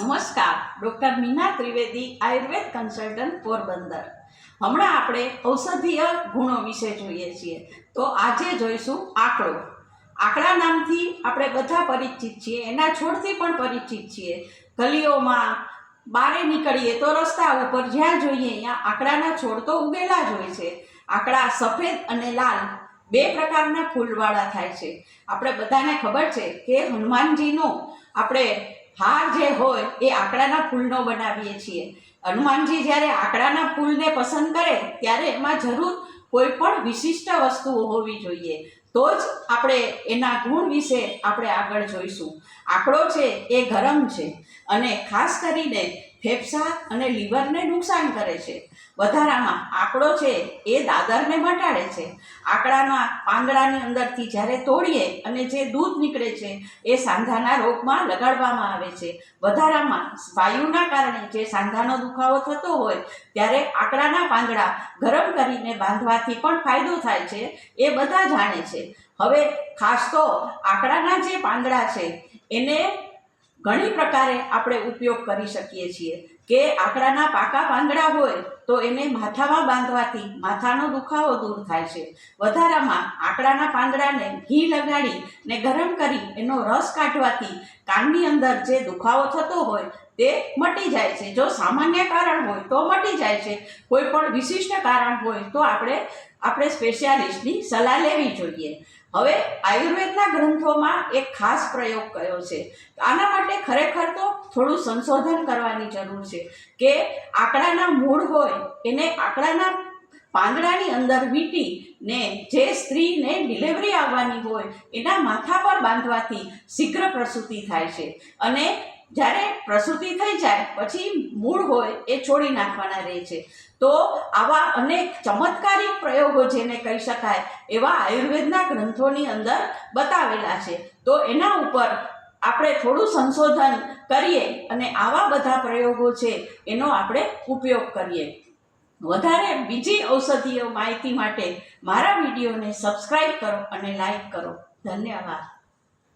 નમસ્કાર, doctor Meena Trivedi Ayurveda consultant Porbandar. હમણાં આપણે ઔષધીય ગુણો વિશે જોઈએ છીએ. તો આજે જોઈશું આકડો. આકડા નામથી આપણે બધા પરિચિત છીએ, એના છોડથી પણ પરિચિત છીએ. ગલીઓમાં બારે નીકળીએ તો રસ્તા ઉપર જ્યાં જોઈએ ત્યાં આકડાના છોડ તો ઉગેલા જ હોય છે. આકડા સફેદ અને લાલ બે પ્રકારના ફૂલવાળા થાય છે. આપણે બધાને ખબર છે કે હનુમાનજીનો આપણે હાર જે હોય એ આંકડાના ફૂલનો બનાવીએ છીએ. હનુમાનજી જ્યારે આંકડાના ફૂલને પસંદ કરે ત્યારે એમાં જરૂર કોઈ પણ વિશિષ્ટ વસ્તુઓ હોવી જોઈએ. તો જ આપણે એના ગુણ વિશે આપણે આગળ જોઈશું. આંકડો છે એ ગરમ છે અને ખાસ કરીને ફેફસા અને લીવરને નુકસાન કરે છે. વધારામાં આંકડો છે એ દાદરને મટાડે છે. આંકડાના પાંદડાની અંદરથી જ્યારે તોડીએ અને જે દૂધ નીકળે છે એ સાંધાના રોગમાં લગાડવામાં આવે છે. વધારામાં વાયુના કારણે જે સાંધાનો દુખાવો થતો હોય ત્યારે આંકડાના પાંદડા ગરમ કરીને બાંધવાથી પણ ફાયદો થાય છે એ બધા જાણે છે. હવે ખાસ તો આંકડાના જે પાંદડા છે એને ઘણી પ્રકારે આપણે ઉપયોગ કરી શકીએ છીએ. કે આકડાના પાકા પાંદડા હોય, તો એને માથામાં બાંધવાથી માથાનો દુખાવો દૂર થાય છે. વધારામાં આકડાના પાંદડાને ઘી લગાડી ને ગરમ કરી એનો રસ કાઢવાથી કાનની અંદર જે દુખાવો થતો હોય, તે મટી જાય છે. જો સામાન્ય કારણ હોય, તો મટી જાય છે. કોઈ પણ વિશિષ્ટ કારણ હોય, તો આપણે આપણે સ્પેશિયાલિસ્ટની સલાહ લેવી જોઈએ. હવે આયુર્વેદના ગ્રંથોમાં એક ખાસ પ્રયોગ કયો છે? આના માટે ખરેખર તો થોડું સંશોધન કરવાની જરૂર છે કે આંકડાના મૂળ હોય એને આંકડાના પાંદડાની અંદર વીંટી ને જે સ્ત્રીને ડિલિવરી આવવાની હોય એના માથા પર બાંધવાથી શીઘ્ર પ્રસૂતિ થાય છે. અને જ્યારે પ્રસૂતિ થઈ જાય, પછી મૂળ હોય એ છોડી નાખવાના રહે છે. તો આવા અનેક ચમત્કારિક પ્રયોગો જેને કહી શકાય, એવા આયુર્વેદના ગ્રંથોની અંદર બતાવેલા છે. તો એના ઉપર આપણે થોડું સંશોધન કરીએ અને આવા બધા પ્રયોગો છે એનો આપણે ઉપયોગ કરીએ. વધારે બીજી ઔષધીય માહિતી માટે મારા વિડીયોને સબસ્ક્રાઈબ કરો અને લાઈક કરો. ધન્યવાદ.